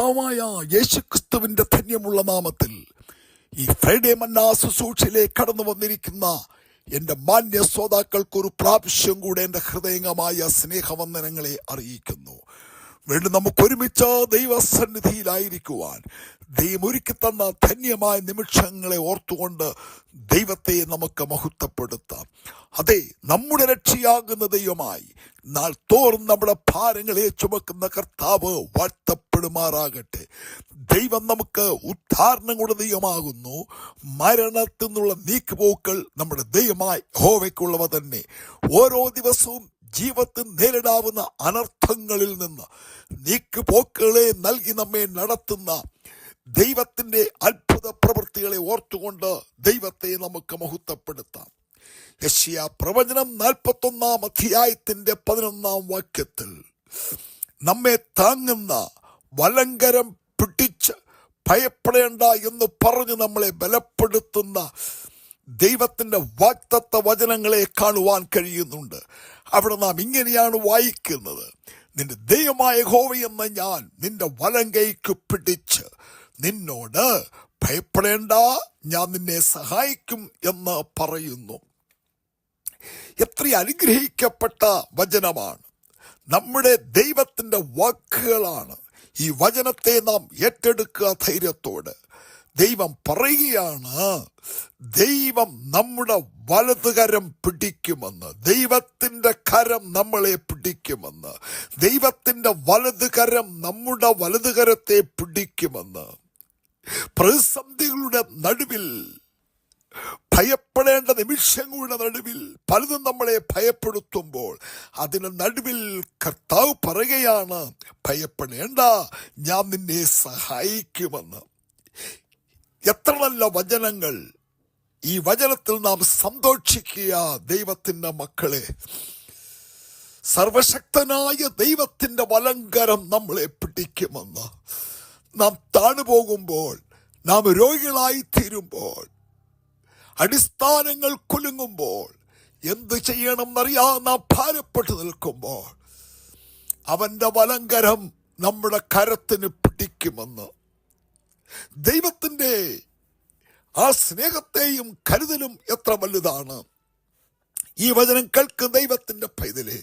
കർത്താവായ യേശുക്രിസ്തുവിന്റെ ധന്യമുള്ള നാമത്തിൽ ഈ ഫ്രൈഡേ മന്നാ ശുശ്രൂഷയിലേക്ക് കടന്നു വന്നിരിക്കുന്ന എന്റെ മാന്യ ശ്രോതാക്കൾക്കൊരു പ്രാവശ്യം കൂടെ എന്റെ ഹൃദയംഗമായ സ്നേഹവന്ദനങ്ങളെ അറിയിക്കുന്നു. വീണ്ടും നമുക്ക് ഒരുമിച്ച് ദൈവസന്നിധിയിലായിരിക്കുവാൻ. ദൈവം ഒരുക്കി തന്ന ധന്യമായ നിമിഷങ്ങളെ ഓർത്തുകൊണ്ട് ദൈവത്തെ നമുക്ക് മഹത്വപ്പെടുത്താം. അതെ നമ്മുടെ രക്ഷയാകുന്ന ദൈവമായി നാൾ തോറും നമ്മുടെ ഭാരങ്ങളെ ചുമക്കുന്ന കർത്താവ് വാഴ്ത്തപ്പെടുമാറാകട്ടെ. ദൈവം നമുക്ക് ഉദ്ധാരണങ്ങളുടെ ദൈവമാകുന്നു. മരണത്തിൽ നിന്നുള്ള നീക്കുപോക്കൾ നമ്മുടെ ദൈവമായി ഹോവയ്ക്കുള്ളവ തന്നെ. ഓരോ ദിവസവും ജീവിതത്തിൽ നേരിടാവുന്ന അനർത്ഥങ്ങളിൽ നിന്ന് നീക്കുപോക്കുകളെ നൽകി നമ്മെ നടത്തുന്ന ദൈവത്തിന്റെ അത്ഭുത പ്രവൃത്തികളെ ഓർത്തുകൊണ്ട് ദൈവത്തെ നമുക്ക് മഹത്വപ്പെടുത്താം. യശ്യ പ്രവചനം നാൽപ്പത്തൊന്നാം അധ്യായത്തിന്റെ പതിനൊന്നാം വാക്യത്തിൽ നമ്മെ താങ്ങുന്ന വലങ്കരം പിടിച്ച് ഭയപ്പെടേണ്ട എന്ന് പറഞ്ഞ് നമ്മളെ ബലപ്പെടുത്തുന്ന ദൈവത്തിന്റെ വാക്തത്വ വചനങ്ങളെ കാണുവാൻ കഴിയുന്നുണ്ട്. അവിടെ നാം ഇങ്ങനെയാണ് വായിക്കുന്നത്. നിന്റെ ദൈവമായ ഹോവയെന്ന ഞാൻ നിന്റെ വലങ്കൈക്ക് പിടിച്ച് നിന്നോട് ഭയപ്പെടേണ്ട ഞാൻ നിന്നെ സഹായിക്കും എന്ന് പറയുന്നു. എത്ര അനുഗ്രഹിക്കപ്പെട്ട വചനമാണ്. നമ്മുടെ ദൈവത്തിന്റെ വാക്കുകളാണ് ഈ വചനത്തെ നാം ഏറ്റെടുക്കുക ധൈര്യത്തോട്. ദൈവം പറയുകയാണ് ദൈവം നമ്മുടെ വലതുകരം പിടിക്കുമെന്ന് ദൈവത്തിന്റെ കരം നമ്മളെ പിടിക്കുമെന്ന് ദൈവത്തിന്റെ വലതുകരം നമ്മുടെ വലതുകരത്തെ പിടിക്കുമെന്ന്. പ്രതിസന്ധികളുടെ നടുവിൽ ഭയപ്പെടേണ്ട നിമിഷങ്ങളുടെ നടുവിൽ പലതും നമ്മളെ ഭയപ്പെടുത്തുമ്പോൾ അതിന് നടുവിൽ കർത്താവ് പറയുകയാണ് ഭയപ്പെടേണ്ട ഞാൻ നിന്നെ സഹായിക്കുമെന്ന്. എത്ര നല്ല വചനങ്ങൾ. ഈ വചനത്തിൽ നാം സന്തോഷിക്കുക ദൈവത്തിന്റെ മക്കളെ. സർവശക്തനായ ദൈവത്തിന്റെ വലങ്കരം നമ്മളെ പിടിക്കുമെന്ന്. നാം താണുപോകുമ്പോൾ നാം രോഗികളായി തീരുമ്പോൾ അടിസ്ഥാനങ്ങൾ കുലുങ്ങുമ്പോൾ എന്ത് ചെയ്യണമെന്നറിയാതെ നാം ഭാരപ്പെട്ടു നിൽക്കുമ്പോൾ അവന്റെ വലങ്കരം നമ്മുടെ കരത്തിന് പിടിക്കുമെന്ന്. ദൈവത്തിന്റെ ആ സ്നേഹത്തെയും കരുതലും എത്ര വലുതാണ്. ഈ വചനം കേൾക്ക് ദൈവത്തിന്റെ പൈതലെ.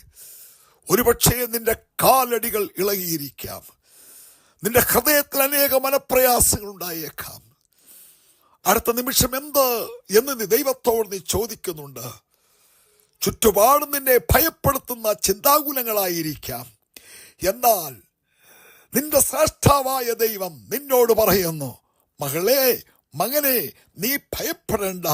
ഒരുപക്ഷേ നിന്റെ കാലടികൾ ഇളകിയിരിക്കാം. നിന്റെ ഹൃദയത്തിൽ അനേക മനപ്രയാസങ്ങൾ ഉണ്ടായേക്കാം. അടുത്ത നിമിഷം എന്ത് എന്ന് നീ ദൈവത്തോട് നീ ചോദിക്കുന്നുണ്ട്. ചുറ്റുപാടും നിന്നെ ഭയപ്പെടുത്തുന്ന ചിന്താകുലങ്ങളായിരിക്കാം. എന്നാൽ നിന്റെ ശ്രേഷ്ഠാവായ ദൈവം നിന്നോട് പറയുന്നു മകളെ മകനെ നീ ഭയപ്പെടേണ്ട.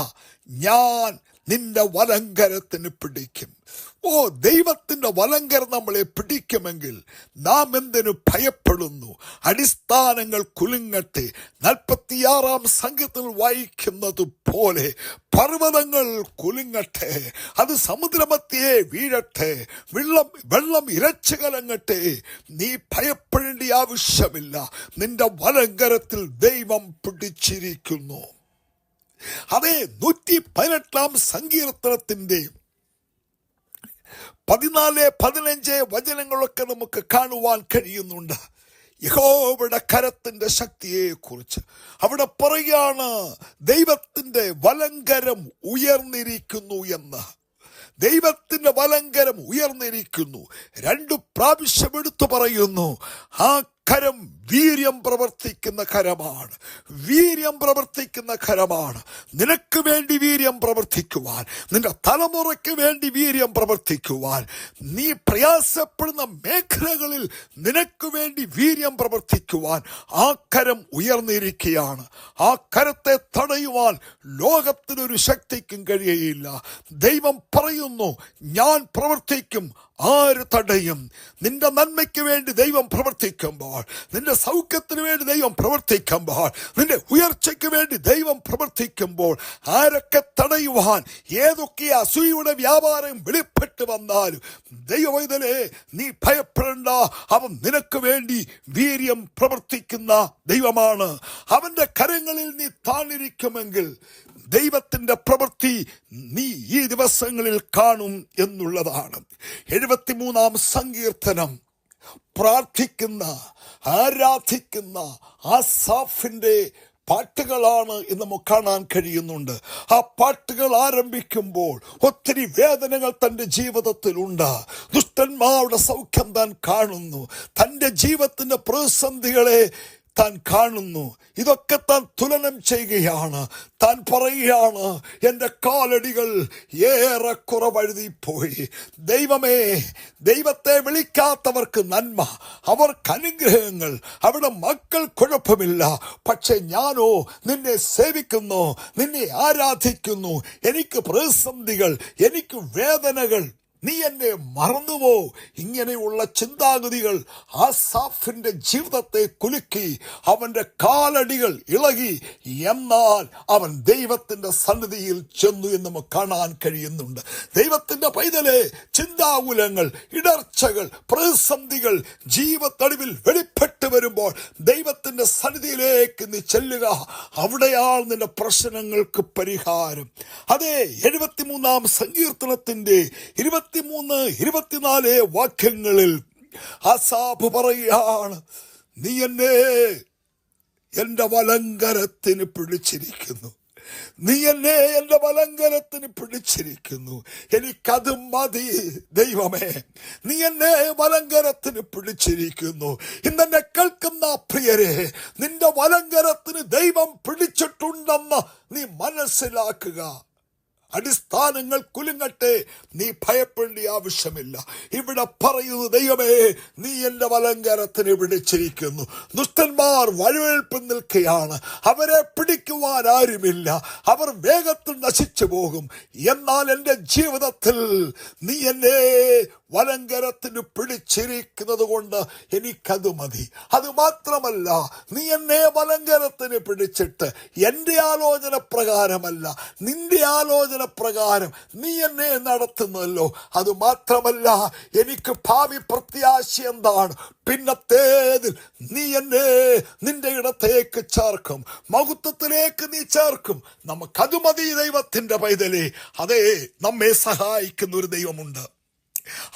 ഞാൻ നിന്റെ വലങ്കരത്തിന് പിടിക്കും. ഓ ദൈവത്തിന്റെ വലങ്കർ നമ്മളെ പിടിക്കുമെങ്കിൽ നാം എന്തിനു ഭയപ്പെടുന്നു? അടിസ്ഥാനങ്ങൾ കുലുങ്ങട്ടെ. നാൽപ്പത്തിയാറാം സംഘത്തിൽ വായിക്കുന്നത് പോലെ പർവതങ്ങൾ കുലുങ്ങട്ടെ. അത് സമുദ്രമത്തിയെ വീഴട്ടെ. വെള്ളം വെള്ളം ഇരച്ചു കലങ്ങട്ടെ. നീ ഭയപ്പെടേണ്ട ആവശ്യമില്ല. നിന്റെ വലങ്കരത്തിൽ ദൈവം പിടിച്ചിരിക്കുന്നു. അതേ നൂറ്റി പതിനെട്ടാം സങ്കീർത്തനത്തിന്റെ പതിനാല് പതിനഞ്ച് വചനങ്ങളൊക്കെ നമുക്ക് കാണുവാൻ കഴിയുന്നുണ്ട്. യഹോവയുടെ കരത്തിന്റെ ശക്തിയെ കുറിച്ച് അവിടെ പറയാണ് ദൈവത്തിന്റെ വലങ്കരം ഉയർന്നിരിക്കുന്നു എന്ന്. ദൈവത്തിന്റെ വലങ്കരം ഉയർന്നിരിക്കുന്നു. രണ്ടു പ്രാവശ്യം എടുത്തു പറയുന്നു ആ കരം വീര്യം പ്രവർത്തിക്കുന്ന കരമാണ്. വീര്യം പ്രവർത്തിക്കുന്ന കരമാണ്. നിനക്ക് വേണ്ടി വീര്യം പ്രവർത്തിക്കുവാൻ നിന്റെ തലമുറയ്ക്ക് വേണ്ടി വീര്യം പ്രവർത്തിക്കുവാൻ നീ പ്രയാസപ്പെടുന്ന മേഖലകളിൽ നിനക്ക് വേണ്ടി വീര്യം പ്രവർത്തിക്കുവാൻ ആ കരം ഉയർന്നിരിക്കുകയാണ്. ആ കരത്തെ തടയുവാൻ ലോകത്തിനൊരു ശക്തിക്കും കഴിയയില്ല. ദൈവം പറയുന്നു ഞാൻ പ്രവർത്തിക്കും ആര് തടയും? നിന്റെ നന്മയ്ക്ക് വേണ്ടി ദൈവം പ്രവർത്തിക്കുമ്പോൾ നിന്റെ സൗഖ്യത്തിന് വേണ്ടി ദൈവം പ്രവർത്തിക്കുമ്പോൾ നിന്റെ ഉയർച്ചയ്ക്ക് വേണ്ടി ദൈവം പ്രവർത്തിക്കുമ്പോൾ ആരൊക്കെ തടയുവാൻ ഏതൊക്കെ അസൂയയുടെ വ്യാപാരം വെളിപ്പെട്ട് വന്നാലും ദൈവവൈതലേ നീ ഭയപ്പെടേണ്ട. അവൻ നിനക്ക് വേണ്ടി വീര്യം പ്രവർത്തിക്കുന്ന ദൈവമാണ്. അവന്റെ കരങ്ങളിൽ നീ താണിരിക്കുമെങ്കിൽ ദൈവത്തിന്റെ പ്രവൃത്തി നീ ഈ ദിവസങ്ങളിൽ കാണും എന്നുള്ളതാണ്. എഴുപത്തിമൂന്നാം സങ്കീർത്തനം. പ്രാർത്ഥിക്കുന്ന ആരാധിക്കുന്ന ആസാഫിന്റെ പാട്ടുകളാണ് ഇന്ന് നമുക്ക് കാണാൻ കഴിയുന്നുണ്ട്. ആ പാട്ടുകൾ ആരംഭിക്കുമ്പോൾ ഒത്തിരി വേദനകൾ തന്റെ ജീവിതത്തിലുണ്ട് ദുഷ്ടന്മാരുടെ സൗഖ്യം താൻ കാണുന്നു. തന്റെ ജീവിതത്തിന്റെ പ്രതിസന്ധികളെ താൻ കാണുന്നു. ഇതൊക്കെ താൻ തുലനം ചെയ്യുകയാണ്. താൻ പറയുകയാണ് എന്റെ കാലടികൾ ഏറെ കുറവഴുതിപ്പോയി ദൈവമേ ദൈവത്തെ വിളിക്കാത്തവർക്ക് നന്മ. അവർക്ക് അനുഗ്രഹങ്ങൾ. അവിടെ മക്കൾ കുഴപ്പമില്ല. പക്ഷെ ഞാനോ നിന്നെ സേവിക്കുന്നു നിന്നെ ആരാധിക്കുന്നു. എനിക്ക് പ്രതിസന്ധികൾ എനിക്ക് വേദനകൾ നീ എന്നെ മറന്നുവോ ഇങ്ങനെയുള്ള ചിന്താഗതികൾ ആസാഫിന്റെ ജീവിതത്തെ കുലുക്കി അവന്റെ കാലടികൾ ഇളകി. എന്നാൽ അവൻ ദൈവത്തിന്റെ സന്നിധിയിൽ ചെന്നു എന്ന് നമുക്ക് കാണാൻ കഴിയുന്നുണ്ട്. ദൈവത്തിന്റെ പൈതലെ ചിന്താകുലങ്ങൾ ഇടർച്ചകൾ പ്രതിസന്ധികൾ ജീവത്തടിവിൽ വെളിപ്പെട്ട് വരുമ്പോൾ ദൈവത്തിന്റെ സന്നിധിയിലേക്ക് നീ ചെല്ലുക. അവിടെയാണ് നിന്റെ പ്രശ്നങ്ങൾക്ക് പരിഹാരം. അതെ എഴുപത്തിമൂന്നാം സങ്കീർത്തനത്തിന്റെ ഇരുപത്തിമൂന്ന് ഇരുപത്തിനാല് വാക്യങ്ങളിൽ ഹസാബ് പറയാണ് നീ എന്നെ എന്റെ വലങ്കരത്തിന് പിടിച്ചിരിക്കുന്നു. നീ എന്നെ എന്റെ വലങ്കരത്തിന് പിടിച്ചിരിക്കുന്നു. എനിക്കത് മതി ദൈവമേ. നീ എന്നെ വലങ്കരത്തിന് പിടിച്ചിരിക്കുന്നു. ഇന്നെന്നെ കേൾക്കുന്ന പ്രിയരെ നിന്റെ വലങ്കരത്തിന് ദൈവം പിടിച്ചിട്ടുണ്ടെന്ന് നീ മനസ്സിലാക്കുക. അടിസ്ഥാനങ്ങൾ കുലുങ്ങട്ടെ. നീ ഭയപ്പെടേണ്ട ആവശ്യമില്ല. ഇവിടെ പറയുന്നു ദൈവമേ നീ എന്റെ വലങ്കരത്തിന് വിളിച്ചിരിക്കുന്നു ദുഷ്ടന്മാർ വഴുവേൽപ്പ് നിൽക്കുകയാണ്. അവരെ പിടിക്കുവാൻ ആരുമില്ല. അവർ വേഗത്തിൽ നശിച്ചു പോകും. എന്നാൽ എന്റെ ജീവിതത്തിൽ നീ എന്നെ വലങ്കരത്തിന് പിടിച്ചിരിക്കുന്നത് കൊണ്ട് എനിക്കത് മതി. അത് മാത്രമല്ല നീ എന്നെ വലങ്കരത്തിന് പിടിച്ചിട്ട് എന്റെ ആലോചന പ്രകാരമല്ല നിന്റെ ആലോചന പ്രകാരം നീ എന്നെ നടത്തുന്നല്ലോ. അത് മാത്രമല്ല എനിക്ക് ഭാവി പ്രത്യാശ എന്താണ്? പിന്നത്തേതിൽ നീ എന്നെ നിന്റെ ഇടത്തേക്ക് ചേർക്കും. മഹത്വത്തിലേക്ക് നീ ചേർക്കും. നമുക്കത് മതി ദൈവത്തിന്റെ പൈതലേ. അതേ നമ്മെ സഹായിക്കുന്ന ഒരു ദൈവമുണ്ട്.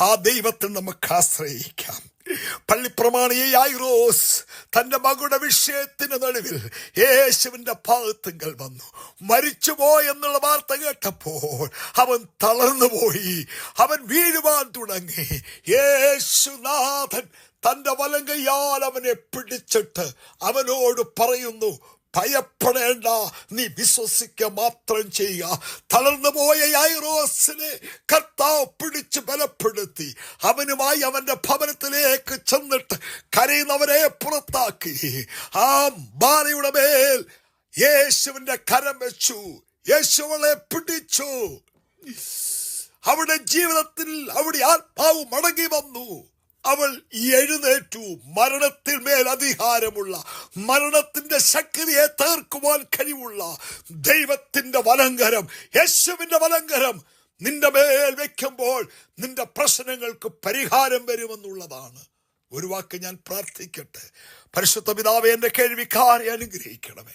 ആ ദൈവത്തിൽ നമുക്ക് ആശ്രയിക്കാം. പള്ളിപ്രമാണിയെ ഐറോസ് തന്റെ മകളുടെ വിഷയത്തിന് നടുവിൽ യേശുവിന്റെ ഭാഗത്തുങ്കൽ വന്നു. മരിച്ചുപോയി എന്നുള്ള വാർത്ത കേട്ടപ്പോൾ അവൻ തളർന്നുപോയി. അവൻ വീഴുവാൻ തുടങ്ങി. യേശുനാഥൻ തന്റെ വലങ്കയാൽ അവനെ പിടിച്ചിട്ട് അവനോട് പറയുന്നു ഭയപ്പെടേണ്ട. നീ വിശ്വസിക്കുക മാത്രം ചെയ്യുക തളർന്നു പോയ ഐറോസിനെ കർത്താവ് പിടിച്ച് ബലപ്പെടുത്തി. അവനുമായി അവന്റെ ഭവനത്തിലേക്ക് ചെന്നിട്ട് കരയുന്നവരെ പുറത്താക്കി. ആ ബാലയുടെ മേൽ യേശുവിന്റെ കരം വെച്ചു. യേശുവളെ പിടിച്ചു. അവിടെ ജീവിതത്തിൽ അവിടെ ആത്മാവ് മടങ്ങി വന്നു. അവൾ എഴുന്നേറ്റു. മരണത്തിൽ മേൽ അധികാരമുള്ള മരണത്തിന്റെ ശക്തിയെ തീർക്കുവാൻ കഴിവുള്ള ദൈവത്തിന്റെ വലങ്കരം യേശുവിന്റെ വലങ്കരം നിന്റെ മേൽ വെക്കുമ്പോൾ നിന്റെ പ്രശ്നങ്ങൾക്ക് പരിഹാരം വരുമെന്നുള്ളതാണ്. ഒരു വാക്ക് ഞാൻ പ്രാർത്ഥിക്കട്ടെ. പരിശുദ്ധ പിതാവെ എന്റെ കേൾവിക്കാരെ അനുഗ്രഹിക്കണമേ.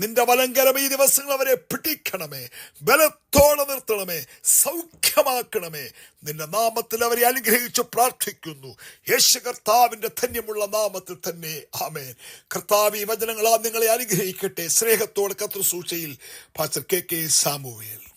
നിന്റെ വലങ്കരം ഈ ദിവസങ്ങൾ അവരെ പിടിക്കണമേ. ബലത്തോടെ നിർത്തണമേ. സൗഖ്യമാക്കണമേ. നിന്റെ നാമത്തിൽ അവരെ അനുഗ്രഹിച്ചു പ്രാർത്ഥിക്കുന്നു. യേശു കർത്താവിന്റെ ധന്യമുള്ള നാമത്തിൽ തന്നെ. ആമേൻ. കർത്താവ് ഈ വചനങ്ങളാ നിങ്ങളെ അനുഗ്രഹിക്കട്ടെ. സ്നേഹത്തോടെ കത്രു സൂചയിൽ പാസ്റ്റർ കെ കെ സാമുവേൽ.